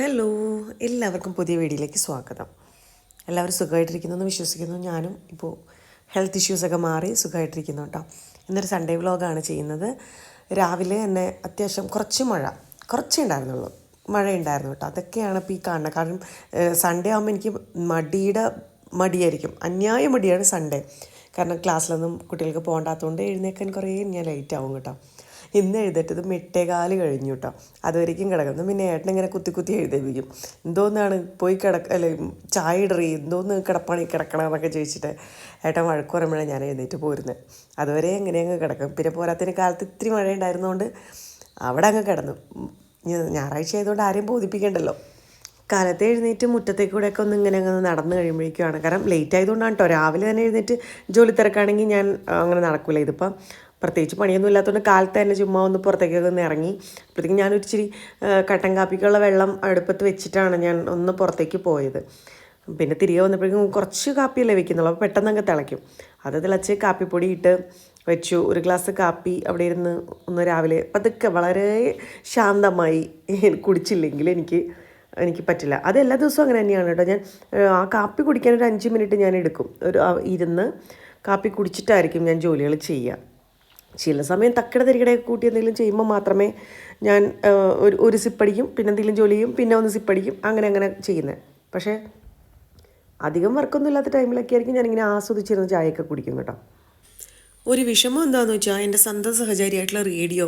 Hello എല്ലാവർക്കും പുതിയ വീഡിയോയിലേക്ക് സ്വാഗതം. എല്ലാവരും സുഖമായിട്ടിരിക്കുന്നു എന്ന് വിശ്വസിക്കുന്നു. ഞാനും ഇപ്പോൾ ഹെൽത്ത് ഇഷ്യൂസൊക്കെ മാറി സുഖമായിട്ടിരിക്കുന്നു കേട്ടോ. ഇന്നൊരു സൺഡേ വ്ലോഗാണ് ചെയ്യുന്നത്. രാവിലെ തന്നെ അത്യാവശ്യം കുറച്ച് മഴ കുറച്ചേ ഉണ്ടായിരുന്നുള്ളൂ. മഴ ഉണ്ടായിരുന്നു കേട്ടോ. അതൊക്കെയാണ് ഇപ്പോൾ ഈ കാണുന്നത്. കാരണം സൺഡേ ആകുമ്പോൾ എനിക്ക് മടിയുടെ മടിയായിരിക്കും. അന്യായ മടിയാണ് സൺഡേ കാരണം ക്ലാസ്സിലൊന്നും കുട്ടികൾക്ക് പോകണ്ടാത്തതുകൊണ്ട് എഴുന്നേക്കാൻ കുറേ ഞാൻ ലേറ്റ് ആവും കേട്ടോ. ഇന്ന് എഴുതേറ്റത് മെട്ടേകാൽ കഴിഞ്ഞു കേട്ടോ അതുവരേക്കും കിടക്കുന്നു പിന്നെ ഏട്ടൻ ഇങ്ങനെ കുത്തി കുത്തി എഴുതേപ്പിക്കും. എന്തോന്നാണ്? പോയി കിടക്ക അല്ലെ ചായ ഇടറി എന്തോന്ന് കിടപ്പാണ് കിടക്കണം എന്നൊക്കെ ചോദിച്ചിട്ട് ഏട്ടൻ വഴക്ക് പറയുമ്പോഴാണ് ഞാൻ എഴുന്നേറ്റ് പോരുന്നത് അതുവരെ എങ്ങനെ അങ്ങ് കിടക്കും. പിന്നെ പോരാത്തിന് കാലത്ത് ഇത്തിരി മഴ ഉണ്ടായിരുന്നതുകൊണ്ട് അവിടെ അങ്ങ് കിടന്നു. ഞായറാഴ്ച ആയതുകൊണ്ട് ആരെയും ബോധിപ്പിക്കണ്ടല്ലോ. കാലത്ത് എഴുന്നേറ്റ് മുറ്റത്തേക്കൂടെയൊക്കെ ഒന്ന് ഇങ്ങനെ അങ്ങ് നടന്നു കഴിയുമ്പോഴേക്കുമാണ് കാരണം ലേറ്റ് ആയതുകൊണ്ടാണ് കേട്ടോ രാവിലെ തന്നെ എഴുന്നേറ്റ് ജോലി തിരക്കാണെങ്കിൽ ഞാൻ അങ്ങനെ നടക്കില്ല ഇതിപ്പം പ്രത്യേകിച്ച് പണിയൊന്നും ഇല്ലാത്തതുകൊണ്ട് കാലത്ത് തന്നെ ചുമ്മാ ഒന്ന് പുറത്തേക്കൊക്കെ ഒന്ന് ഇറങ്ങി. അപ്പോഴത്തേക്കും ഞാൻ ഇച്ചിരി കട്ടൻ കാപ്പിക്കുള്ള വെള്ളം അടുപ്പത്ത് വെച്ചിട്ടാണ് ഞാൻ ഒന്ന് പുറത്തേക്ക് പോയത്. പിന്നെ തിരികെ വന്നപ്പോഴേക്കും കുറച്ച് കാപ്പിയല്ലേ വെക്കുന്നുള്ളൂ. അപ്പോൾ പെട്ടെന്ന് അങ്ങ് തിളയ്ക്കും. അത് തിളച്ച് കാപ്പിപ്പൊടി ഇട്ട് വെച്ചു. ഒരു ഗ്ലാസ് കാപ്പി അവിടെ ഇരുന്ന് ഒന്ന് രാവിലെ പതുക്കെ വളരെ ശാന്തമായി കുടിച്ചില്ലെങ്കിൽ എനിക്ക് എനിക്ക് പറ്റില്ല. അത് എല്ലാ ദിവസവും അങ്ങനെ തന്നെയാണ് കേട്ടോ. ഞാൻ ആ കാപ്പി കുടിക്കാൻ ഒരു അഞ്ച് മിനിറ്റ് ഞാൻ എടുക്കും. ഒരു ഇരുന്ന് കാപ്പി കുടിച്ചിട്ടായിരിക്കും ഞാൻ ജോലികൾ ചെയ്യുക. ചില സമയം തക്കട തിരികടെ കൂട്ടി എന്തെങ്കിലും ചെയ്യുമ്പോൾ മാത്രമേ ഞാൻ ഒരു ഒരു സിപ്പടിക്കും പിന്നെ എന്തെങ്കിലും ജോലി ചെയ്യും പിന്നെ ഒന്ന് സിപ്പടിക്കും അങ്ങനെ അങ്ങനെ ചെയ്യുന്നത് പക്ഷേ അധികം വർക്കൊന്നും ഇല്ലാത്ത ടൈമിലൊക്കെ ആയിരിക്കും ഞാനിങ്ങനെ ആസ്വദിച്ചിരുന്ന് ചായയൊക്കെ കുടിക്കും കേട്ടോ. ഒരു വിഷമം എന്താണെന്ന് വെച്ചാൽ എന്റെ സ്വന്തം സഹചാരിയായിട്ടുള്ള റേഡിയോ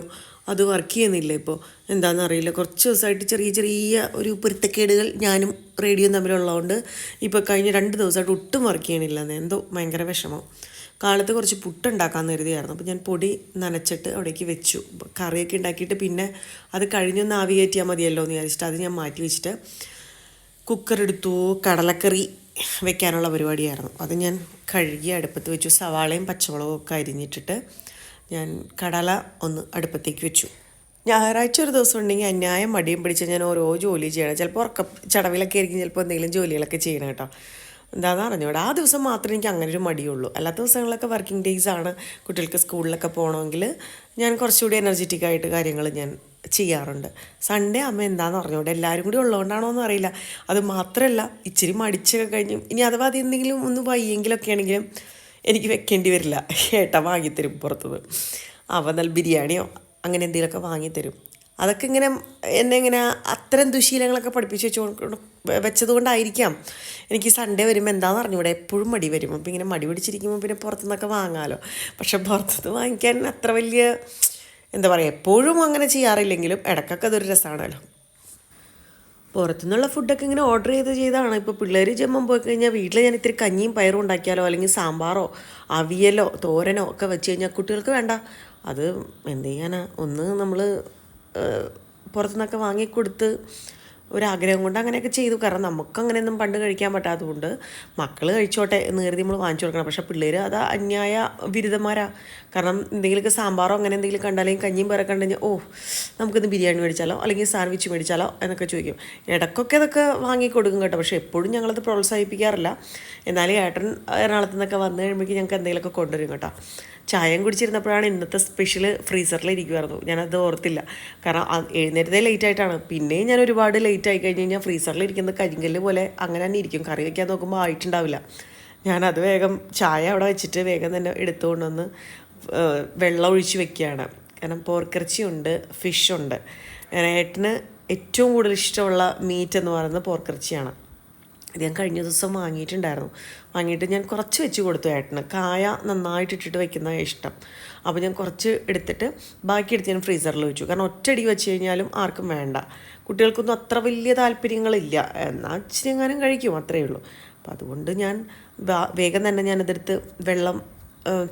അത് വർക്ക് ചെയ്യുന്നില്ല ഇപ്പോൾ. എന്താണെന്ന് അറിയില്ല. കുറച്ച് ദിവസമായിട്ട് ചെറിയ ചെറിയ ഒരു പൊരുത്തക്കേടുകൾ ഞാനും റേഡിയോ തമ്മിലുള്ളതുകൊണ്ട് ഇപ്പോൾ കഴിഞ്ഞ രണ്ട് ദിവസമായിട്ട് ഒട്ടും വർക്ക് ചെയ്യണില്ല എന്തോ ഭയങ്കര വിഷമം. കാലത്ത് കുറച്ച് പുട്ടുണ്ടാക്കാമെന്ന് കരുതിയായിരുന്നു. അപ്പോൾ ഞാൻ പൊടി നനച്ചിട്ട് അവിടേക്ക് വെച്ചു. കറിയൊക്കെ ഉണ്ടാക്കിയിട്ട് പിന്നെ അത് കഴിഞ്ഞൊന്ന് ആവി കയറ്റിയാൽ മതിയല്ലോ എന്ന് വിചാരിച്ചിട്ട് അത് ഞാൻ മാറ്റി വെച്ചിട്ട് കുക്കർ എടുത്തു. കടലക്കറി വെക്കാനുള്ള പരിപാടിയായിരുന്നു. അത് ഞാൻ കഴുകി അടുപ്പത്ത് വെച്ചു. സവാളയും പച്ചമുളകും ഒക്കെ അരിഞ്ഞിട്ടിട്ട് ഞാൻ കടല ഒന്ന് അടുപ്പത്തേക്ക് വെച്ചു. ഞായറാഴ്ച ഒരു ദിവസം ഉണ്ടെങ്കിൽ അന്യായം മടിയും പിടിച്ച് ഞാൻ ഓരോ ജോലി ചെയ്യണം. ചിലപ്പോൾ ഉറക്ക ചടവിലൊക്കെ ആയിരിക്കും ചിലപ്പോൾ എന്തെങ്കിലും ജോലികളൊക്കെ ചെയ്യണം കേട്ടോ. എന്താണെന്ന് അറിഞ്ഞൂടെ. ആ ദിവസം മാത്രമേ എനിക്ക് അങ്ങനെ ഒരു മടിയുള്ളൂ. അല്ലാത്ത ദിവസങ്ങളൊക്കെ വർക്കിംഗ് ഡേയ്സ് ആണ് കുട്ടികൾക്ക് സ്കൂളിലൊക്കെ പോകണമെങ്കിൽ ഞാൻ കുറച്ചുകൂടി എനർജറ്റിക് ആയിട്ട് കാര്യങ്ങൾ ഞാൻ ചെയ്യാറുണ്ട്. സൺഡേ അമ്മ എന്താണെന്ന് അറിഞ്ഞൂടെ? എല്ലാവരും കൂടി ഉള്ളതുകൊണ്ടാണോ എന്ന് അറിയില്ല. അത് മാത്രമല്ല ഇച്ചിരി മടിച്ചൊക്കെ കഴിഞ്ഞു. ഇനി അഥവാ അത് എന്തെങ്കിലും ഒന്ന് വയ്യെങ്കിലൊക്കെ ആണെങ്കിലും എനിക്ക് വെക്കേണ്ടി വരില്ല. ഏട്ട വാങ്ങിത്തരും പുറത്തുനിന്ന് അവ നല്ല ബിരിയാണിയോ അങ്ങനെ എന്തെങ്കിലുമൊക്കെ വാങ്ങിത്തരും. അതൊക്കെ ഇങ്ങനെ എന്നെ ഇങ്ങനെ അത്തരം ദുശീലങ്ങളൊക്കെ പഠിപ്പിച്ച് വെച്ചുകൊണ്ട് വെച്ചതുകൊണ്ടായിരിക്കാം. എനിക്ക് സൺഡേ വരുമ്പോൾ എന്താണെന്ന് അറിഞ്ഞൂടെ? എപ്പോഴും മടി വരും. അപ്പോൾ ഇങ്ങനെ മടി പിടിച്ചിരിക്കുമ്പോൾ പിന്നെ പുറത്തുനിന്നൊക്കെ വാങ്ങാമല്ലോ പക്ഷെ പുറത്തുനിന്ന് വാങ്ങിക്കാൻ അത്ര വലിയ എന്താ പറയുക എപ്പോഴും അങ്ങനെ ചെയ്യാറില്ലെങ്കിലും ഇടയ്ക്കൊക്കെ അതൊരു രസമാണല്ലോ പുറത്തുനിന്നുള്ള ഫുഡൊക്കെ ഇങ്ങനെ ഓർഡർ ചെയ്ത് ചെയ്താണ്. ഇപ്പോൾ പിള്ളേർ ജമ്മം പോയി കഴിഞ്ഞാൽ വീട്ടിൽ ഞാൻ ഇത്തിരി കഞ്ഞിയും പയറും ഉണ്ടാക്കിയാലോ? അല്ലെങ്കിൽ സാമ്പാറോ അവിയലോ തോരനോ ഒക്കെ വെച്ച് കഴിഞ്ഞാൽ കുട്ടികൾക്ക് വേണ്ട. അത് എന്ത് ചെയ്യാനാ? ഒന്ന് നമ്മൾ പുറത്തുനിന്നൊക്കെ വാങ്ങിക്കൊടുത്ത് ഒരാഗ്രഹം കൊണ്ട് അങ്ങനെയൊക്കെ ചെയ്തു. കാരണം നമുക്ക് അങ്ങനെയൊന്നും പണ്ട് കഴിക്കാൻ പറ്റാത്തതുകൊണ്ട് മക്കൾ കഴിച്ചോട്ടെ എന്ന് കരുതി നമ്മൾ വാങ്ങിച്ചു കൊടുക്കണം. പക്ഷേ പിള്ളേർ അത് അന്യായ ബിരുദന്മാരാ കാരണം എന്തെങ്കിലുമൊക്കെ സാമ്പാറോ അങ്ങനെ എന്തെങ്കിലും കണ്ടാലും കഞ്ഞിയും പേരൊക്കെ കണ്ടുകഴിഞ്ഞാൽ ഓ നമുക്കിന്ന് ബിരിയാണി മേടിച്ചാലോ അല്ലെങ്കിൽ സാൻഡ്വിച്ച് മേടിച്ചാലോ എന്നൊക്കെ ചോദിക്കും. ഇടയ്ക്കൊക്കെ അതൊക്കെ വാങ്ങിക്കൊടുക്കും കേട്ടോ. പക്ഷേ എപ്പോഴും ഞങ്ങളത് പ്രോത്സാഹിപ്പിക്കാറില്ല. എന്നാലും ഏട്ടൻ എറണാകുളത്ത് നിന്നൊക്കെ വന്നു കഴിയുമ്പോഴേക്കും ഞങ്ങൾക്ക് എന്തെങ്കിലുമൊക്കെ കൊണ്ടുവരും കേട്ടോ. ചായയും കുടിച്ചിരുന്നപ്പോഴാണ് ഇന്നത്തെ സ്പെഷ്യൽ ഫ്രീസറിൽ ഇരിക്കുമായിരുന്നു ഞാനത് ഓർത്തില്ല. കാരണം എഴുന്നേറ്റതേ ലേറ്റ് ആയിട്ടാണ്. പിന്നെയും ഞാൻ ഒരുപാട് ലേറ്റ് ആയി കഴിഞ്ഞ് കഴിഞ്ഞാൽ ഫ്രീസറിൽ ഇരിക്കുന്ന കരിങ്കല്ല് പോലെ അങ്ങനെ തന്നെ ഇരിക്കും. കറി വയ്ക്കാൻ നോക്കുമ്പോൾ ആയിട്ടുണ്ടാവില്ല. ഞാനത് വേഗം ചായ അവിടെ വെച്ചിട്ട് വേഗം തന്നെ എടുത്തുകൊണ്ട് വന്ന് വെള്ളം ഒഴിച്ച് വെക്കുകയാണ്. കാരണം പോർക്കിറച്ചിയുണ്ട് ഫിഷുണ്ട് ഏട്ടന് ഏറ്റവും കൂടുതൽ ഇഷ്ടമുള്ള മീറ്റ് എന്ന് പറയുന്നത് പോർക്കിറച്ചിയാണ് ഇത് ഞാൻ കഴിഞ്ഞ ദിവസം വാങ്ങിയിട്ടുണ്ടായിരുന്നു. വാങ്ങിയിട്ട് ഞാൻ കുറച്ച് വെച്ച് കൊടുത്തു ഏട്ടന്. കായ നന്നായിട്ട് ഇട്ടിട്ട് വെക്കുന്ന ഇഷ്ടം. അപ്പോൾ ഞാൻ കുറച്ച് എടുത്തിട്ട് ബാക്കി എടുത്ത് ഞാൻ ഫ്രീസറിൽ വെച്ചു. കാരണം ഒറ്റയടി വെച്ച് കഴിഞ്ഞാലും ആർക്കും വേണ്ട. കുട്ടികൾക്കൊന്നും അത്ര വലിയ താല്പര്യങ്ങളില്ല. എന്നാൽ ഇച്ചിരി എങ്ങാനും കഴിക്കും അത്രയേ ഉള്ളൂ. അപ്പോൾ അതുകൊണ്ട് ഞാൻ വേഗം തന്നെ ഞാനതെടുത്ത് വെള്ളം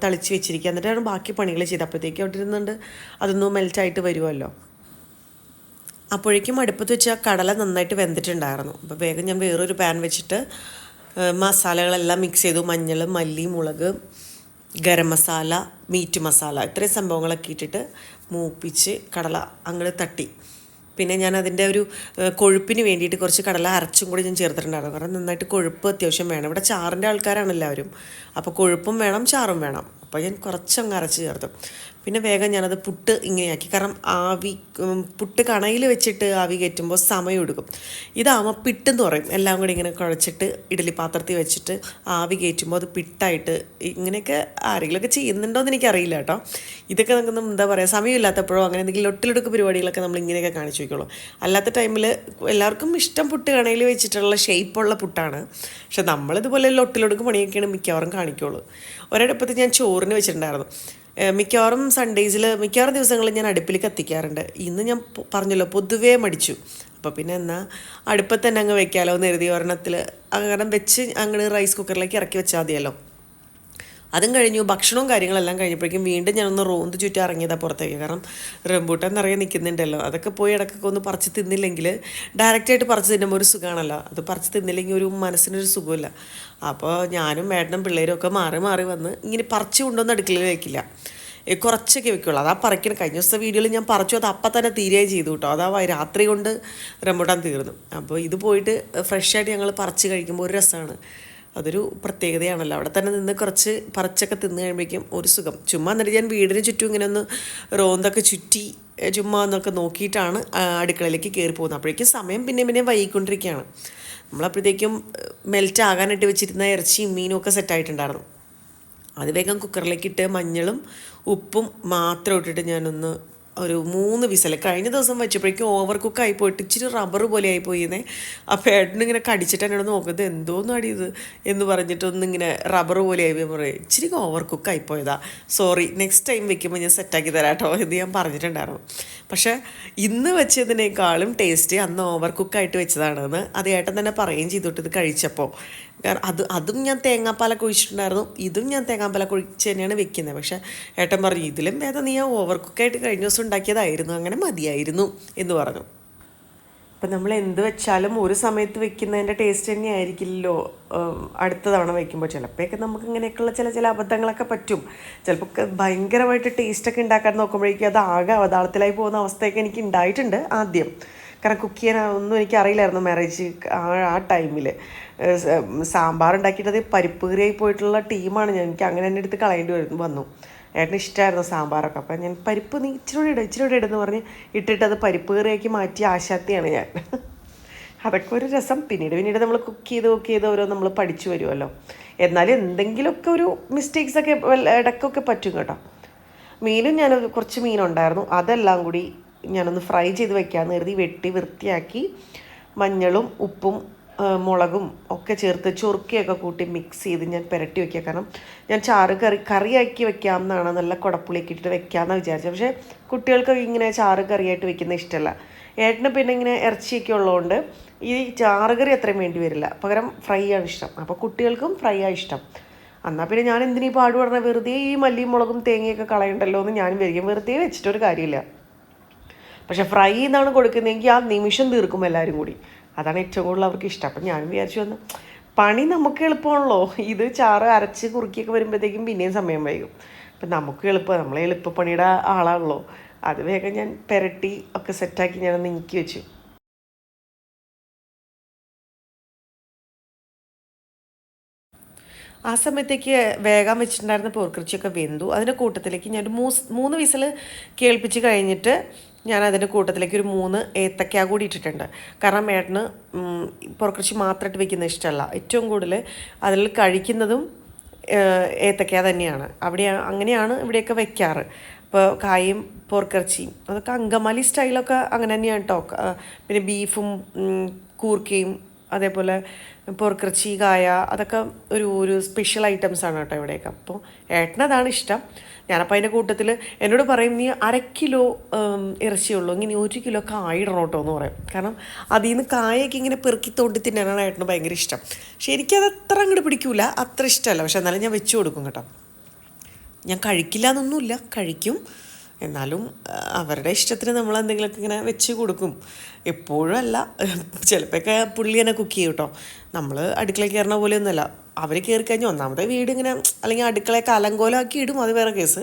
തളിച്ച് വെച്ചിരിക്കുക എന്നിട്ടാണ് ബാക്കി പണികൾ ചെയ്ത് അപ്പോഴത്തേക്ക് അവിടെ ഇരുന്നുണ്ട് അതൊന്നും മെൽറ്റായിട്ട് വരുമല്ലോ. അപ്പോഴേക്കും അടുപ്പത്ത് വെച്ച് ആ കടല നന്നായിട്ട് വെന്തിട്ടുണ്ടായിരുന്നു. അപ്പോൾ വേഗം ഞാൻ വേറൊരു പാൻ വെച്ചിട്ട് മസാലകളെല്ലാം മിക്സ് ചെയ്തു. മഞ്ഞൾ മല്ലി മുളക് ഗരം മസാല മീറ്റ് മസാല ഇത്രയും സംഭവങ്ങളൊക്കെ ഇട്ടിട്ട് മൂപ്പിച്ച് കടല അങ്ങോട്ട് തട്ടി. പിന്നെ ഞാൻ അതിന്റെ ഒരു കൊഴുപ്പിന് വേണ്ടിയിട്ട് കുറച്ച് കടല അരച്ചും കൂടി ഞാൻ ചേർത്തിട്ടുണ്ടായിരുന്നു. കാരണം നന്നായിട്ട് കൊഴുപ്പ് അത്യാവശ്യം വേണം. ഇവിടെ ചാറിന്റെ ആൾക്കാരാണ് എല്ലാവരും. അപ്പോൾ കൊഴുപ്പും വേണം ചാറും വേണം. അപ്പോൾ ഞാൻ കുറച്ചങ്ങ് അരച്ച് ചേർത്തു. പിന്നെ വേഗം ഞാനത് പുട്ട് ഇങ്ങനെയാക്കി. കാരണം ആവി പുട്ട് കണയിൽ വെച്ചിട്ട് ആവി കയറ്റുമ്പോൾ സമയം എടുക്കും. ഇതാകുമ്പോൾ പിട്ടെന്ന് പറയും. എല്ലാം കൂടി ഇങ്ങനെ കുഴച്ചിട്ട് ഇഡലി പാത്രത്തിൽ വെച്ചിട്ട് ആവി കയറ്റുമ്പോൾ അത് പിട്ടായിട്ട് ഇങ്ങനെയൊക്കെ ആരെങ്കിലുമൊക്കെ ചെയ്യുന്നുണ്ടോയെന്ന് എനിക്കറിയില്ല കേട്ടോ. ഇതൊക്കെ നമുക്ക് എന്താ പറയുക സമയമില്ലാത്തപ്പോഴോ അങ്ങനെ എന്തെങ്കിലും ഒട്ടിലെടുക്ക് പരിപാടികളൊക്കെ നമ്മൾ ഇങ്ങനെയൊക്കെ കാണിച്ചു വയ്ക്കുള്ളൂ. അല്ലാത്ത ടൈമിൽ എല്ലാവർക്കും ഇഷ്ടം പുട്ട് കണയിൽ വെച്ചിട്ടുള്ള ഷേപ്പുള്ള പുട്ടാണ്. പക്ഷെ നമ്മളിതുപോലെ ഒട്ടിലൊടുക്ക് പണിയൊക്കെയാണ് മിക്കവാറും കാണിക്കുള്ളൂ. ഒരിടപ്പത്ത് ഞാൻ ചോറിന് വെച്ചിട്ടുണ്ടായിരുന്നു. മിക്കവാറും സൺഡേയ്സിൽ മിക്കവാറും ദിവസങ്ങളിൽ ഞാൻ അടുപ്പിൽ കത്തിക്കാറുണ്ട്. ഇന്ന് ഞാൻ പറഞ്ഞല്ലോ പൊതുവേ മടിച്ചു. അപ്പോൾ പിന്നെ എന്നാൽ അടുപ്പത്ത് തന്നെ അങ്ങ് വെക്കാമല്ലോ എന്ന് എഴുതിയ ഒരെണ്ണത്തിൽ അങ്ങനെ വെച്ച് അങ്ങനെ റൈസ് കുക്കറിലേക്ക് ഇറക്കി വെച്ചാൽ മതിയല്ലോ. അതും കഴിഞ്ഞു ഭക്ഷണവും കാര്യങ്ങളെല്ലാം കഴിഞ്ഞപ്പോഴേക്കും വീണ്ടും ഞാനൊന്ന് റോന്ത് ചുറ്റി ഇറങ്ങിയതാണ് പുറത്തേക്ക്. കാരണം റംബൂട്ടാൻ നിറയെ നിൽക്കുന്നുണ്ടല്ലോ അതൊക്കെ പോയി ഇടക്കൊക്കെ ഒന്ന് പറിച്ച് തിന്നില്ലെങ്കിൽ ഡയറക്റ്റായിട്ട് പറിച്ച് തിന്നുമ്പോൾ ഒരു സുഖമാണല്ലോ അത് പറിച്ച് തിന്നില്ലെങ്കിൽ ഒരു മനസ്സിനൊരു സുഖമില്ല അപ്പോൾ ഞാനും മേട്ടനും പിള്ളേരും ഒക്കെ മാറി മാറി വന്ന് ഇങ്ങനെ പറിച്ച് കൊണ്ടുവന്ന് അടുക്കളയിൽ വയ്ക്കില്ല കുറച്ചൊക്കെ വെക്കുള്ളൂ. അതാ പറിക്കണം. കഴിഞ്ഞ ദിവസത്തെ വീഡിയോയിൽ ഞാൻ പറിച്ചു. അത് അപ്പം തന്നെ തീരുകയും ചെയ്തു കേട്ടോ. അതാ രാത്രി കൊണ്ട് റംബൂട്ടാൻ തീർന്നു. അപ്പോൾ ഇത് പോയിട്ട് ഫ്രഷായിട്ട് ഞങ്ങൾ പറിച്ച് കഴിക്കുമ്പോൾ ഒരു രസമാണ്. അതൊരു പ്രത്യേകതയാണല്ലോ. അവിടെ തന്നെ നിന്ന് കുറച്ച് പറിച്ചൊക്കെ തിന്ന് കഴിയുമ്പോഴേക്കും ഒരു സുഖം. ചുമ്മാ എന്നിട്ട് ഞാൻ വീടിന് ചുറ്റും ഇങ്ങനെ ഒന്ന് റോന്തൊക്കെ ചുറ്റി ചുമ്മാ എന്നൊക്കെ നോക്കിയിട്ടാണ് അടുക്കളയിലേക്ക് കയറി പോകുന്നത്. അപ്പോഴേക്കും സമയം പിന്നെ പിന്നെ വൈകിക്കൊണ്ടിരിക്കുകയാണ്. നമ്മളപ്പോഴത്തേക്കും മെൽറ്റ് ആകാനായിട്ട് വെച്ചിരുന്ന ഇറച്ചിയും മീനും ഒക്കെ സെറ്റായിട്ടുണ്ടായിരുന്നു അത് വേഗം കുക്കറിലേക്ക് ഇട്ട് മഞ്ഞളും ഉപ്പും മാത്രം ഇട്ടിട്ട് ഞാനൊന്ന് ഒരു മൂന്ന് വിസൽ കഴിഞ്ഞ ദിവസം വെച്ചപ്പോഴേക്കും ഓവർ കുക്കായി പോയിട്ട് ഇച്ചിരി റബ്ബർ പോലെ ആയി പോയിന്നേ. ഏട്ടനും ഇങ്ങനെ കടിച്ചിട്ട് എന്നോട് നോക്കുന്നത് എന്തോന്നും അടിയത് എന്ന് പറഞ്ഞിട്ട് ഇങ്ങനെ റബ്ബർ പോലെ ആയി പറയും ഇച്ചിരി ഓവർ കുക്കായി പോയതാ. സോറി നെക്സ്റ്റ് ടൈം വെക്കുമ്പോൾ ഞാൻ സെറ്റാക്കി തരാം കേട്ടോ എന്ന് ഞാൻ പറഞ്ഞിട്ടുണ്ടായിരുന്നു. പക്ഷേ ഇന്ന് വെച്ചതിനേക്കാളും ടേസ്റ്റ് അന്ന് ഓവർ കുക്കായിട്ട് വെച്ചതാണെന്ന് അത് ഏട്ടൻ തന്നെ പറയുകയും ചെയ്തിട്ട് ഇത് കഴിച്ചപ്പോൾ കാരണം അത് അതും ഞാൻ തേങ്ങാപ്പാല ഒഴിച്ചിട്ടുണ്ടായിരുന്നു ഇതും ഞാൻ തേങ്ങാപ്പാല ഒഴിച്ച് തന്നെയാണ് വെക്കുന്നത് പക്ഷേ ഏട്ടൻ പറഞ്ഞു ഇതിലും ഭേദം നീ ഓവർ കുക്കായിട്ട് കഴിഞ്ഞ ദിവസം ഉണ്ടാക്കിയതായിരുന്നു. അങ്ങനെ മതിയായിരുന്നു എന്ന് പറഞ്ഞു. അപ്പം നമ്മൾ എന്ത് വെച്ചാലും ഒരു സമയത്ത് വെക്കുന്നതിന്റെ ടേസ്റ്റ് തന്നെ ആയിരിക്കില്ലല്ലോ അടുത്ത തവണ വെക്കുമ്പോൾ. ചിലപ്പോഴൊക്കെ നമുക്ക് ഇങ്ങനെയൊക്കെയുള്ള ചില ചില അബദ്ധങ്ങളൊക്കെ പറ്റും. ചിലപ്പോൾ ഭയങ്കരമായിട്ട് ടേസ്റ്റൊക്കെ ഉണ്ടാക്കാൻ നോക്കുമ്പോഴേക്കും അത് ആകെ അവതാളത്തിലായി പോകുന്ന അവസ്ഥയൊക്കെ എനിക്ക് ഉണ്ടായിട്ടുണ്ട് ആദ്യം. കാരണം കുക്ക് ചെയ്യാനൊന്നും എനിക്ക് അറിയില്ലായിരുന്നു മാരേജ് ആ ആ ടൈമിൽ സാമ്പാർ ഉണ്ടാക്കിയിട്ട് പരിപ്പ് കറിയായി പോയിട്ടുള്ള ടീമാണ് ഞാൻ എനിക്ക് അങ്ങനെ തന്നെ എടുത്ത് കളയേണ്ടി വന്നു. ഏട്ടന് ഇഷ്ടമായിരുന്നു സാമ്പാറൊക്കെ. അപ്പം ഞാൻ പരിപ്പ് നീ ഇച്ചിരി ഇട ഇച്ചിരി ഇടുന്ന് പറഞ്ഞ് ഇട്ടിട്ട് അത് പരിപ്പ് കറിയാക്കി മാറ്റി ആശാത്തിയാണ് ഞാൻ. അതൊക്കെ ഒരു രസം. പിന്നീട് പിന്നീട് നമ്മൾ കുക്ക് ചെയ്ത് കുക്ക് ചെയ്ത് ഓരോ നമ്മൾ പഠിച്ചു വരുമല്ലോ എന്നാലും എന്തെങ്കിലുമൊക്കെ ഒരു മിസ്റ്റേക്സ് ഒക്കെ ഇടക്കൊക്കെ ഇടയ്ക്കൊക്കെ പറ്റും കേട്ടോ. മീനും ഞാൻ കുറച്ച് മീനുണ്ടായിരുന്നു. അതെല്ലാം കൂടി ഞാനൊന്ന് ഫ്രൈ ചെയ്ത് വെക്കാമെന്ന് കരുതി വെട്ടി വൃത്തിയാക്കി മഞ്ഞളും ഉപ്പും മുളകും ഒക്കെ ചേർത്ത് ചൊറുക്കിയൊക്കെ കൂട്ടി മിക്സ് ചെയ്ത് ഞാൻ പുരട്ടി വെക്കുക. കാരണം ഞാൻ ചാറ് കറി കറിയാക്കി വെക്കാമെന്നാണ് നല്ല കുടപ്പുളിയൊക്കെ ഇട്ടിട്ട് വെക്കാമെന്നാണ് വിചാരിച്ചത്. പക്ഷേ കുട്ടികൾക്ക് ഇങ്ങനെ ചാറ് കറിയായിട്ട് വെക്കുന്ന ഇഷ്ടമല്ല. ഏട്ടന് പിന്നെ ഇങ്ങനെ ഇറച്ചിയൊക്കെ ഉള്ളതുകൊണ്ട് ഈ ചാറ് കറി അത്രയും വേണ്ടി വരില്ല. പകരം ഫ്രൈ ആണ് ഇഷ്ടം. അപ്പോൾ കുട്ടികൾക്കും ഫ്രൈ ആണ് ഇഷ്ടം. എന്നാൽ പിന്നെ ഞാൻ എന്തിനീ പാടുപെടണ വെറുതെ ഈ മല്ലിയും മുളകും തേങ്ങയൊക്കെ കളയണ്ടല്ലോ എന്ന് ഞാനും വരികയും വെറുതെ വെച്ചിട്ടൊരു കാര്യമില്ല. പക്ഷെ ഫ്രൈ എന്നാണ് കൊടുക്കുന്നതെങ്കിൽ ആ നിമിഷം തീർക്കും എല്ലാവരും കൂടി. അതാണ് ഏറ്റവും കൂടുതൽ അവർക്ക് ഇഷ്ടം. അപ്പം ഞാൻ വിചാരിച്ചു വന്ന് പണി നമുക്ക് എളുപ്പമാണല്ലോ. ഇത് ചാറ് അരച്ച് കുറുക്കിയൊക്കെ വരുമ്പോഴത്തേക്കും പിന്നെയും സമയം വൈകും. അപ്പം നമുക്ക് എളുപ്പം നമ്മളെ എളുപ്പപ്പണിയുടെ ആളാണല്ലോ. അത് വേഗം ഞാൻ പെരട്ടി ഒക്കെ സെറ്റാക്കി ഞാനൊന്ന് നീക്കി വെച്ചു. ആ സമയത്തേക്ക് വേഗം വെച്ചിട്ടുണ്ടായിരുന്ന പോർക്കിറച്ചിയൊക്കെ വെന്തു. അതിന്റെ കൂട്ടത്തിലേക്ക് മൂസ് മൂന്ന് വിസിൽ കേൾപ്പിച്ച് കഴിഞ്ഞിട്ട് ഞാൻ അതിന്റെ കൂട്ടത്തിലേക്ക് ഒരു മൂന്ന് ഏത്തക്ക കൂടി ഇട്ടിട്ടുണ്ട്. കാരണം മേട്ടന് പുറക്കൃഷി മാത്രമായിട്ട് വെക്കുന്നത് ഇഷ്ടമല്ല ഏറ്റവും കൂടുതൽ അതിൽ കഴിക്കുന്നതും ഏത്തക്ക തന്നെയാണ്. അവിടെ അങ്ങനെയാണ് ഇവിടെയൊക്കെ വെക്കാറ്. ഇപ്പോൾ കായും പോർക്കിറച്ചിയും അതൊക്കെ അങ്കമാലി സ്റ്റൈലൊക്കെ അങ്ങനെ തന്നെയാണ് കേട്ടോ പിന്നെ ബീഫും കൂർക്കയും അതേപോലെ പൊറക്കിറച്ചി കായ അതൊക്കെ ഒരു ഒരു സ്പെഷ്യൽ ഐറ്റംസ് ആണ് കേട്ടോ ഇവിടെയൊക്കെ. അപ്പോൾ ഏട്ടനതാണ് ഇഷ്ടം. ഞാനപ്പോൾ അതിന്റെ കൂട്ടത്തിൽ എന്നോട് പറയും നീ അര കിലോ ഇറച്ചിയുള്ളൂ. ഇങ്ങനെ ഒരു കിലോ കായ ഇടണം കേട്ടോ എന്ന് പറയും. കാരണം അതിൽ നിന്ന് കായൊക്കെ ഇങ്ങനെ പെറുക്കി തോണ്ടി തിന്നാനാണ് ഏട്ടന് ഭയങ്കര ഇഷ്ടം. പക്ഷെ എനിക്കത് അത്ര അങ്ങോട്ട് പിടിക്കൂല. അത്ര ഇഷ്ടമല്ല. പക്ഷെ എന്നാലും ഞാൻ വെച്ച് കൊടുക്കും കേട്ടോ. ഞാൻ കഴിക്കില്ല എന്നൊന്നുമില്ല കഴിക്കും. എന്നാലും അവരുടെ ഇഷ്ടത്തിന് നമ്മൾ എന്തെങ്കിലുമൊക്കെ ഇങ്ങനെ വെച്ച് കൊടുക്കും. എപ്പോഴും അല്ല. ചിലപ്പോഴൊക്കെ പുള്ളി തന്നെ കുക്ക് ചെയ്യും കേട്ടോ നമ്മൾ അടുക്കള കയറണ പോലെയൊന്നുമല്ല. അവർ കയറി കഴിഞ്ഞാൽ ഒന്നാമത്തെ വീട് ഇങ്ങനെ അല്ലെങ്കിൽ അടുക്കളയൊക്കെ അലങ്കോലമാക്കി ഇടും അത് വേറെ കേസ്.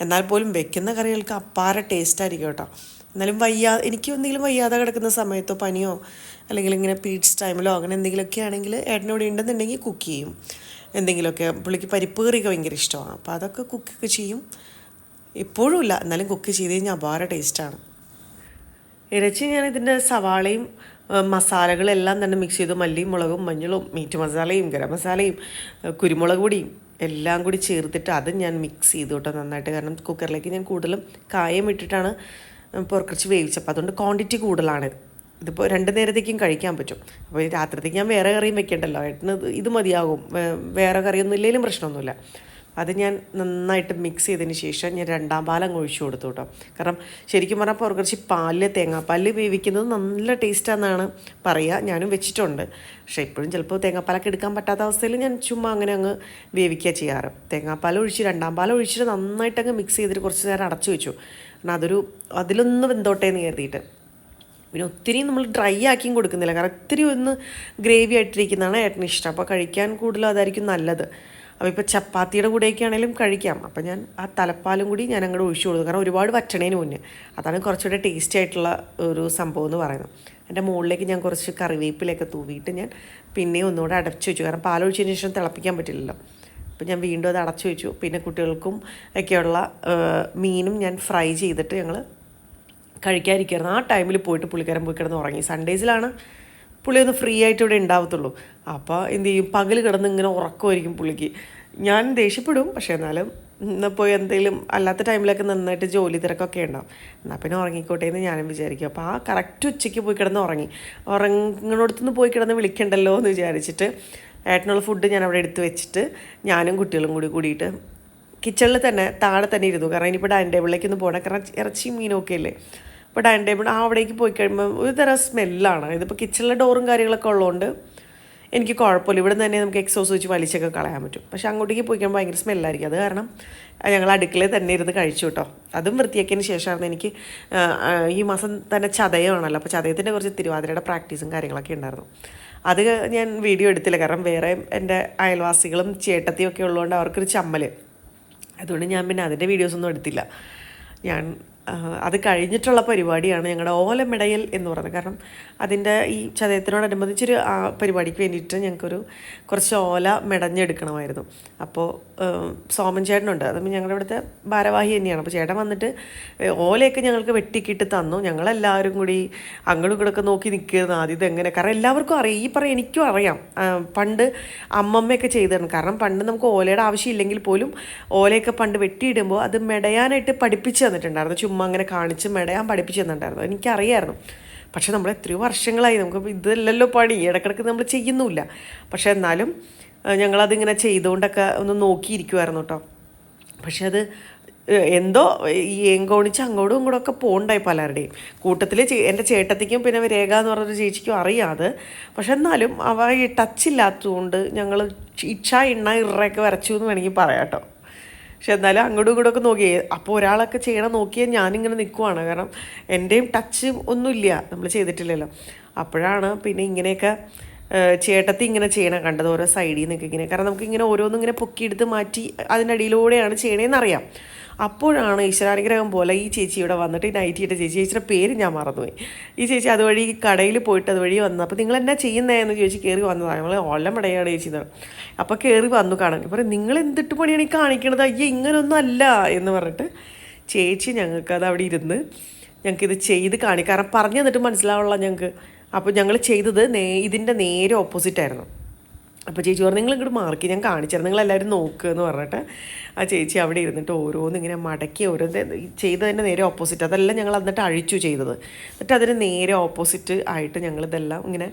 എന്നാൽ പോലും വെക്കുന്ന കറികൾക്ക് അപ്പാര ടേസ്റ്റ് ആയിരിക്കും കേട്ടോ എന്നാലും വയ്യാ എനിക്ക് എന്തെങ്കിലും വയ്യാതെ കിടക്കുന്ന സമയത്തോ പനിയോ അല്ലെങ്കിൽ ഇങ്ങനെ പീഡ്സ് ടൈമിലോ അങ്ങനെ എന്തെങ്കിലുമൊക്കെ ആണെങ്കിൽ ഏട്ടനോട് ഉണ്ടെന്നുണ്ടെങ്കിൽ കുക്ക് ചെയ്യും. എന്തെങ്കിലുമൊക്കെ പുള്ളിക്ക് പരിപ്പ് കറിയൊക്കെ ഭയങ്കര ഇഷ്ടമാണ്. അപ്പോൾ അതൊക്കെ കുക്കൊക്കെ ചെയ്യും. എപ്പോഴും ഇല്ല എന്നാലും കുക്ക് ചെയ്ത് കഴിഞ്ഞാൽ അപാര ടേസ്റ്റാണ് ഇറച്ചി ഞാൻ ഇതിന്റെ സവാളയും മസാലകളെല്ലാം തന്നെ മിക്സ് ചെയ്ത് മല്ലിയും മുളകും മഞ്ഞളും മീറ്റ് മസാലയും ഗരം മസാലയും കുരുമുളക് പൊടിയും എല്ലാം കൂടി ചേർത്തിട്ട് അത് ഞാൻ മിക്സ് ചെയ്തു കേട്ടോ നന്നായിട്ട്. കാരണം കുക്കറിലേക്ക് ഞാൻ കൂടുതലും കായം ഇട്ടിട്ടാണ് പുറക്കിച്ച് വേവിച്ചപ്പോൾ അതുകൊണ്ട് ക്വാണ്ടിറ്റി കൂടുതലാണ്. ഇതിപ്പോൾ രണ്ട് നേരത്തേക്കും കഴിക്കാൻ പറ്റും. അപ്പോൾ രാത്രിത്തേക്ക് ഞാൻ വേറെ കറിയും വെക്കേണ്ടല്ലോ. ഏട്ടന് ഇത് മതിയാകും. വേറെ കറിയൊന്നും ഇല്ലെങ്കിലും പ്രശ്നമൊന്നുമില്ല. അത് ഞാൻ നന്നായിട്ട് മിക്സ് ചെയ്തതിന് ശേഷം ഞാൻ രണ്ടാം പാലം ഒഴിച്ചു കൊടുത്തു കേട്ടോ കാരണം ശരിക്കും പറഞ്ഞാൽ പുറകുറിച്ച് പാലിൽ തേങ്ങാപ്പാലിൽ വേവിക്കുന്നത് നല്ല ടേസ്റ്റാണെന്നാണ് പറയുക ഞാനും വെച്ചിട്ടുണ്ട്. പക്ഷേ ഇപ്പോഴും ചിലപ്പോൾ തേങ്ങാപ്പാലൊക്കെ എടുക്കാൻ പറ്റാത്ത അവസ്ഥയിൽ ഞാൻ ചുമ്മാ അങ്ങനെ അങ്ങ് വേവിക്കുക ചെയ്യാറ്. തേങ്ങാപ്പാൽ ഒഴിച്ച് രണ്ടാം പാലം ഒഴിച്ചിട്ട് നന്നായിട്ട് അങ്ങ് മിക്സ് ചെയ്തിട്ട് കുറച്ച് നേരം അടച്ചു വെച്ചു. കാരണം അതൊരു അതിലൊന്നും എന്തോട്ടേന്ന് കരുതിയിട്ട്. പിന്നെ ഒത്തിരി നമ്മൾ ഡ്രൈ ആക്കിയും കൊടുക്കുന്നില്ല. കാരണം ഒത്തിരി ഒന്ന് ഗ്രേവി ആയിട്ടിരിക്കുന്നതാണ് ഏട്ടന് ഇഷ്ടം. അപ്പോൾ കഴിക്കാൻ കൂടുതലും അതായിരിക്കും നല്ലത്. അപ്പോൾ ഇപ്പോൾ ചപ്പാത്തിയുടെ കൂടെയൊക്കെ ആണെങ്കിലും കഴിക്കാം. അപ്പോൾ ഞാൻ ആ തലപ്പാലും കൂടി ഞാൻ അങ്ങോട്ട് ഒഴിച്ചു കൊടുക്കും. കാരണം ഒരുപാട് വറ്റണേന് മുന്നേ. അതാണ് കുറച്ചുകൂടെ ടേസ്റ്റി ആയിട്ടുള്ള ഒരു സംഭവം എന്ന് പറയുന്നത്. എന്റെ മുകളിലേക്ക് ഞാൻ കുറച്ച് കറിവേപ്പിലൊക്കെ തൂവിയിട്ട് ഞാൻ പിന്നെ ഒന്നുകൂടെ അടച്ചു വെച്ചു. കാരണം പാലൊഴിച്ചതിന് ശേഷം തിളപ്പിക്കാൻ പറ്റില്ലല്ലോ. അപ്പോൾ ഞാൻ വീണ്ടും അത് അടച്ചു വെച്ചു. പിന്നെ കുട്ടികൾക്കും ഒക്കെയുള്ള മീനും ഞാൻ ഫ്രൈ ചെയ്തിട്ട് ഞങ്ങൾ കഴിക്കാതിരിക്കുകയായിരുന്നു ആ ടൈമിൽ പോയിട്ട് പുള്ളിക്കാരൻ പോയി കിടന്ന് ഉറങ്ങി. സൺഡേസിലാണ് പുള്ളി ഒന്ന് ഫ്രീ ആയിട്ട് ഇവിടെ ഉണ്ടാവത്തുള്ളൂ അപ്പോൾ എന്ത് ചെയ്യും? പകൽ കിടന്ന് ഇങ്ങനെ ഉറക്കമായിരിക്കും പുള്ളിക്ക്. ഞാൻ ദേഷ്യപ്പെടും പക്ഷേ എന്നാലും പോയി എന്തെങ്കിലും അല്ലാത്ത ടൈമിലൊക്കെ നന്നായിട്ട് ജോലി തിരക്കൊക്കെ ഉണ്ടാവും എന്നാൽ പിന്നെ ഉറങ്ങിക്കോട്ടെ എന്ന് ഞാനും വിചാരിക്കും. അപ്പോൾ ആ കറക്റ്റ് ഉച്ചയ്ക്ക് പോയി കിടന്ന് ഉറങ്ങി. ഉറങ്ങുന്നിടത്തുനിന്ന് പോയി കിടന്ന് വിളിക്കണ്ടല്ലോ എന്ന് വിചാരിച്ചിട്ട് ഏട്ടനുള്ള ഫുഡ് ഞാൻ അവിടെ എടുത്ത് വെച്ചിട്ട് ഞാനും കുട്ടികളും കൂടി കൂടിയിട്ട് കിച്ചണിൽ തന്നെ താഴെ തന്നെ ഇരുന്നു. കാരണം ഇനിയിപ്പോൾ ഡൈനിങ് ടേബിളിലേക്ക് പോകണം കാരണം ഇറച്ചി മീനും ഒക്കെ അല്ലേ? അപ്പോൾ ഡൈനിങ് ടേബിൾ ആ അവിടേക്ക് പോയി കഴിയുമ്പോൾ ഒരു തരം സ്മെല്ലാണ്. ഇതിപ്പോൾ കിച്ചണിലെ ഡോറും കാര്യങ്ങളൊക്കെ ഉള്ളതുകൊണ്ട് എനിക്ക് കുഴപ്പമില്ല. ഇവിടെ തന്നെ നമുക്ക് എക്സോസ് വെച്ച് വലിച്ചൊക്കെ കളയാൻ പറ്റും. പക്ഷേ അങ്ങോട്ടേക്ക് പോയി കഴിയുമ്പോൾ ഭയങ്കര സ്മെല്ലായിരിക്കും. അത് കാരണം ഞങ്ങൾ അടുക്കളയിൽ തന്നെ ഇരുന്ന് കഴിച്ചു കേട്ടോ. അതും വൃത്തിയാക്കിയതിന് ശേഷമായിരുന്നു എനിക്ക് ഈ മാസം തന്നെ ചതയമാണല്ലോ. അപ്പോൾ ചതയത്തിന്റെ കുറച്ച് തിരുവാതിരയുടെ പ്രാക്ടീസും കാര്യങ്ങളൊക്കെ ഉണ്ടായിരുന്നു. അത് ഞാൻ വീഡിയോ എടുത്തില്ല. കാരണം വേറെ എന്റെ അയൽവാസികളും ചേട്ടത്തിയും ഒക്കെ ഉള്ളതുകൊണ്ട് അവർക്കൊരു ചമ്മൽ അതുകൊണ്ട് ഞാൻ പിന്നെ അതിന്റെ വീഡിയോസൊന്നും എടുത്തില്ല. ഞാൻ അത് കഴിഞ്ഞിട്ടുള്ള പരിപാടിയാണ് ഞങ്ങളുടെ ഓലമിടയൽ എന്ന് പറയുന്നത്. കാരണം അതിന്റെ ഈ ചതയത്തിനോടനുബന്ധിച്ചൊരു പരിപാടിക്ക് വേണ്ടിയിട്ട് ഞങ്ങൾക്കൊരു കുറച്ച് ഓല മെടഞ്ഞെടുക്കണമായിരുന്നു. അപ്പോൾ സോമൻ ചേട്ടനുണ്ട്. അത് ഞങ്ങളുടെ ഇവിടുത്തെ ഭാരവാഹി തന്നെയാണ്. അപ്പോൾ ചേട്ടൻ വന്നിട്ട് ഓലയൊക്കെ ഞങ്ങൾക്ക് വെട്ടിക്കിട്ട് തന്നു. ഞങ്ങളെല്ലാവരും കൂടി അങ്ങോട്ടും ഇങ്ങോട്ടൊക്കെ നോക്കി നിൽക്കുന്നത് ആദ്യം ഇതെങ്ങനെ. കാരണം എല്ലാവർക്കും അറിയാം. ഈ പറയും എനിക്കും അറിയാം. പണ്ട് അമ്മമ്മയൊക്കെ ചെയ്തിരുന്നു കാരണം പണ്ട് നമുക്ക് ഓലയുടെ ആവശ്യമില്ലെങ്കിൽ പോലും ഓലയൊക്കെ പണ്ട് വെട്ടിയിടുമ്പോൾ അത് മെടയാനായിട്ട് പഠിപ്പിച്ച് തന്നിട്ടുണ്ടായിരുന്നു. അങ്ങനെ കാണിച്ച് മെടയാൻ പഠിപ്പിച്ചു തന്നിട്ടുണ്ടായിരുന്നു. എനിക്കറിയായിരുന്നു. പക്ഷേ നമ്മൾ എത്രയോ വർഷങ്ങളായി. നമുക്ക് ഇതല്ലല്ലോ പണി. ഇടക്കിടക്ക് നമ്മൾ ചെയ്യുന്നുമില്ല. പക്ഷേ എന്നാലും ഞങ്ങളതിങ്ങനെ ചെയ്തുകൊണ്ടൊക്കെ ഒന്ന് നോക്കിയിരിക്കുമായിരുന്നു കേട്ടോ. പക്ഷെ അത് എന്തോ ഈ ഏങ്കോണിച്ച് അങ്ങോട്ടും ഇങ്ങോട്ടും ഒക്കെ പോകണ്ടായി പലരുടെയും. കൂട്ടത്തിൽ എന്റെ ചേട്ടത്തിക്കും പിന്നെ രേഖ എന്ന് പറഞ്ഞൊരു ചേച്ചിക്കും അറിയാതെ പക്ഷെ എന്നാലും അവ ഈ ടച്ച് ഇല്ലാത്തതുകൊണ്ട് ഞങ്ങൾ ഇച്ഛ ഇണ്ണ ഇറയൊക്കെ വരച്ചു എന്ന് വേണമെങ്കിൽ പറയാം കേട്ടോ. പക്ഷെ എന്നാലും അങ്ങോട്ടും ഇങ്ങോട്ടും ഒക്കെ നോക്കി അപ്പോൾ ഒരാളൊക്കെ ചെയ്യണം നോക്കിയാൽ ഞാനിങ്ങനെ നിൽക്കുവാണ്. കാരണം എന്റെയും ടച്ച് ഒന്നുമില്ല. നമ്മൾ ചെയ്തിട്ടില്ലല്ലോ. അപ്പോഴാണ് പിന്നെ ഇങ്ങനെയൊക്കെ ചേട്ടത്തി ഇങ്ങനെ ചെയ്യണം കണ്ടത്. ഓരോ സൈഡിൽ നിന്നൊക്കെ ഇങ്ങനെ. കാരണം നമുക്ക് ഇങ്ങനെ ഓരോന്നും ഇങ്ങനെ പൊക്കിയെടുത്ത് മാറ്റി അതിന്റെ അടിയിലൂടെയാണ് അറിയാം അപ്പോഴാണ് ഈശ്വരാനുഗ്രഹം പോലെ ഈ ചേച്ചി ഇവിടെ വന്നിട്ട് ഈ ഇട്ട ചേച്ചി. ചേച്ചിയുടെ പേര് ഞാൻ മറന്നുപോയി. ഈ ചേച്ചി അതുവഴി കടയിൽ പോയിട്ട് അതുവഴി വന്നു. അപ്പോൾ നിങ്ങൾ എന്നാ ചെയ്യുന്നതെന്ന് ചോദിച്ച് കയറി വന്നതാണ് നമ്മൾ ഓലം ഇടയാണ് ചേച്ചി എന്ന് അപ്പോൾ കയറി വന്നു കാണാൻ. പറയും നിങ്ങൾ എന്തിട്ട് പണിയാണ് ഈ കാണിക്കണത്? അയ്യോ ഇങ്ങനൊന്നും അല്ല. എന്ന് പറഞ്ഞിട്ട് ചേച്ചി ഞങ്ങൾക്കത് അവിടെ ഇരുന്ന് ഞങ്ങൾക്കിത് ചെയ്ത് കാണിക്കാറ് പറഞ്ഞു തന്നിട്ട് മനസ്സിലാവുള്ള ഞങ്ങൾക്ക് അപ്പോൾ ഞങ്ങൾ ചെയ്തത് നേ ഇതിന്റെ നേരെ ഓപ്പോസിറ്റ് ആയിരുന്നു. അപ്പോൾ ചേച്ചി പറഞ്ഞു നിങ്ങൾ ഇങ്ങോട്ട് മാർക്ക് ഞാൻ കാണിച്ചിരുന്നു നിങ്ങൾ എല്ലാവരും നോക്കുക എന്ന് പറഞ്ഞിട്ട് ആ ചേച്ചി അവിടെ ഇരുന്നിട്ട് ഓരോന്ന് ഇങ്ങനെ മടക്കി ഓരോന്ന് ചെയ്തതിന്റെ നേരെ ഓപ്പോസിറ്റ് അതെല്ലാം ഞങ്ങൾ എന്നിട്ട് അഴിച്ചു ചെയ്തത്. എന്നിട്ട് അതിന് നേരെ ഓപ്പോസിറ്റ് ആയിട്ട് ഞങ്ങളിതെല്ലാം ഇങ്ങനെ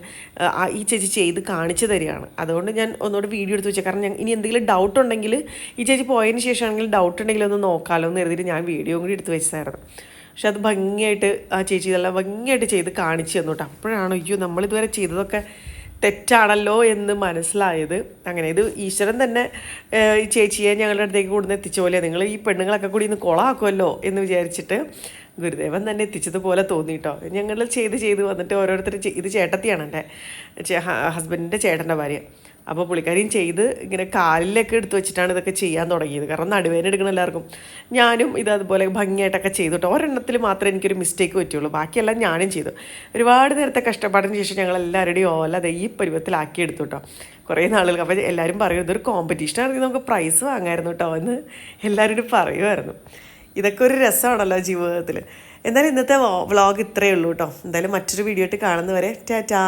ഈ ചേച്ചി ചെയ്ത് കാണിച്ചു തരികയാണ്. അതുകൊണ്ട് ഞാൻ ഒന്നുകൂടെ വീഡിയോ എടുത്ത് വെച്ചാൽ കാരണം ഇനി എന്തെങ്കിലും ഡൗട്ട് ഉണ്ടെങ്കിൽ ഈ ചേച്ചി പോയതിന് ശേഷമാണെങ്കിൽ ഡൗട്ട് ഉണ്ടെങ്കിൽ ഒന്ന് നോക്കാമല്ലോ എന്ന് കരുതിയിട്ട് ഞാൻ വീഡിയോ കൂടി എടുത്ത് വെച്ചായിരുന്നു പക്ഷെ അത് ഭംഗിയായിട്ട് ആ ചേച്ചി ഇതെല്ലാം ഭംഗിയായിട്ട് ചെയ്ത് കാണിച്ചു തന്നു അപ്പോഴാണ് അയ്യോ നമ്മളിതുവരെ ചെയ്തതൊക്കെ തെറ്റാണല്ലോ എന്ന് മനസ്സിലായത്. അങ്ങനെ ഇത് ഈശ്വരൻ തന്നെ ഈ ചേച്ചിയെ ഞങ്ങളുടെ അടുത്തേക്ക് കൂടുന്ന എത്തിച്ച പോലെ നിങ്ങൾ ഈ പെണ്ണുങ്ങളൊക്കെ കൂടി ഇന്ന് കൊളാക്കുമല്ലോ എന്ന് വിചാരിച്ചിട്ട് ഗുരുദേവൻ തന്നെ എത്തിച്ചതുപോലെ തോന്നി കേട്ടോ ഞങ്ങൾ ചെയ്ത് ചെയ്ത് വന്നിട്ട് ഓരോരുത്തർ ഇത് ചേട്ടത്തിയാണ് എന്റെ ഹസ്ബൻഡിന്റെ ചേട്ടന്റെ ഭാര്യ. അപ്പോൾ പുള്ളിക്കാരിയും ചെയ്ത് ഇങ്ങനെ കാലിലൊക്കെ എടുത്തു വെച്ചിട്ടാണ് ഇതൊക്കെ ചെയ്യാൻ തുടങ്ങിയത്. കാരണം നടുവേന എടുക്കണം എല്ലാവർക്കും. ഞാനും ഇത് അതുപോലെ ഭംഗിയായിട്ടൊക്കെ ചെയ്തു കേട്ടോ ഒരെണ്ണത്തിൽ മാത്രമേ എനിക്കൊരു മിസ്റ്റേക്ക് പറ്റുള്ളൂ. ബാക്കിയെല്ലാം ഞാനും ചെയ്തു. ഒരുപാട് നേരത്തെ കഷ്ടപ്പാടിന് ശേഷം ഞങ്ങൾ എല്ലാവരുടെയും ഓല അത് ഈ പരുവത്തിലാക്കി എടുത്തു കേട്ടോ കുറേ നാളുകൾ. അപ്പോൾ എല്ലാവരും പറയും ഇതൊരു കോമ്പറ്റീഷൻ ആണെങ്കിൽ നമുക്ക് പ്രൈസ് വാങ്ങായിരുന്നു കേട്ടോ എന്ന് എല്ലാവരോടും പറയുമായിരുന്നു. ഇതൊക്കെ ഒരു രസമാണല്ലോ ജീവിതത്തിൽ എന്തായാലും ഇന്നത്തെ വ്ളോഗ് ഇത്രയേ ഉള്ളൂ കേട്ടോ എന്തായാലും മറ്റൊരു വീഡിയോ ആയിട്ട് കാണുന്നവരെ ടാറ്റാ!